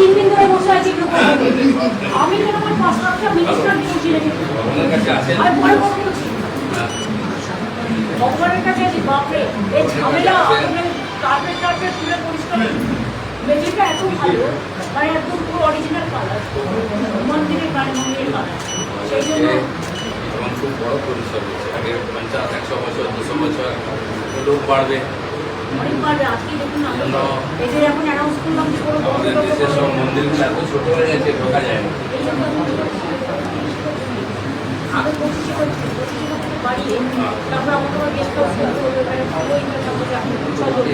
তিন দিন ধরে বসে আছি আমি কেন আমার পাঁচ লাখটা মিনিস্টার বসিয়ে রেখেছি কাছে আর বলছি হ্যাঁ। কাছে আছি বাপরে। এই ঝামেলা কার্পেট টার্পেট তুলে পরিষ্কার মেঝেটা এত ভালো মানে একদম পুরো অরিজিনাল কালার মন্দিরের গান মন্দিরের কালার সেই জন্য এবং খুব বড় পরিসর হচ্ছে আগে পঞ্চাশ একশো বছর দুশো বছর লোক বাড়বে। অনেকবার আজকে দেখুন আমি এই যে এখন অ্যানাউন্স করলাম যে কোনো আমাদের দেশের সব মন্দিরগুলো এত ছোট হয়ে গেছে ঢোকা যায় না। আগে পঁচিশে পঁচিশে বাড়িয়ে তারপর আমাকে আবার গেস্ট হাউস করতে হলো এখানে ভালো ইনকাম আমাকে এখন ছজন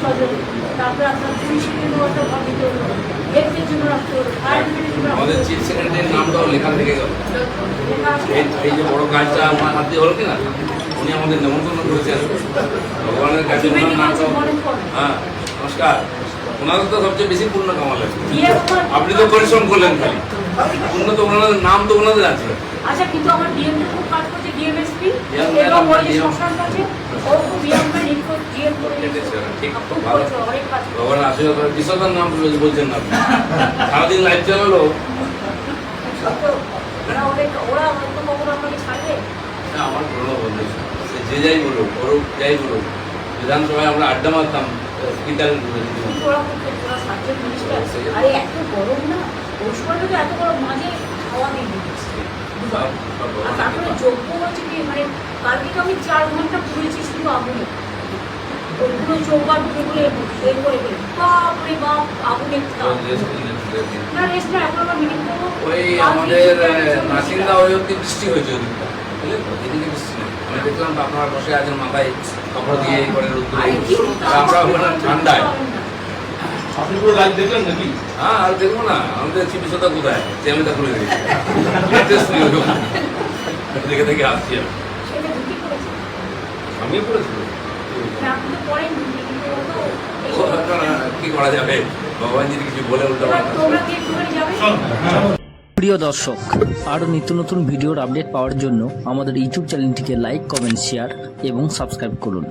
ছজন। তারপরে আপনার পুলিশের জন্য একটা ভাব হলো হেলথের জন্য রাখতে হলো ফায়ার ব্রিগেডের জন্য আমাদের। চিফ সেক্রেটারির নামটাও লেখা থেকে গেল। এই এই যে বড় কাজটা আমার হাতে হলো কিনা? উনি আমাদের নেমন্তন্ন করেছেন। ভগবানের কাছে ওনার নামটাও হ্যাঁ নমস্কার। ওনার তো সবচেয়ে বেশি পূর্ণ কামাল আছে। আপনি তো পরিশ্রম করলেন খালি। পূর্ণ তো ওনাদের নাম তো ওনাদের আছে। আচ্ছা কিন্তু আমার ডিএম খুব কাজ করছে ডিএমএসপি। এবং ওই যে শ্মশান আছে ও খুব ডিএম নিট ডিএম করে ঠিক, খুব খুব ভালো। করেছে, অনেক কাজ করেছে। ভগবানের আশীর্বাদ বিশ্বতার নাম বলছেন না আপনি। সারাদিন লাইভ চালালো ওরা ওরা কখনো আপনাকে ছাড়বে? আমার পুরোনো বন্ধু সে যে যাই বলুক অরূপ যাই বলুক বিধানসভায় আমরা আড্ডা মারতাম স্পিকার ওই মানে আমাদের নাসিন্দা ওই বৃষ্টি হয়েছে ওদিকটা বুঝলেন বৃষ্টি দেখলাম আপনারা বসে আছেন মাথায় কাপড় দিয়ে করে আমরা ওখানে ঠান্ডায়। আপনি পুরো লাইভ দেখলেন নাকি? হ্যাঁ আর দেখব না। আমাদের কোথায়? দেখে দেখে আসছি আমি। পড়েছে কি করা যাবে? ভগবান যদি কিছু বলে উল্টো প্রিয় দর্শক, আরও নিত্য নতুন ভিডিওর আপডেট পাওয়ার জন্য আমাদের ইউটিউব চ্যানেলটিকে লাইক কমেন্ট শেয়ার এবং সাবস্ক্রাইব করুন।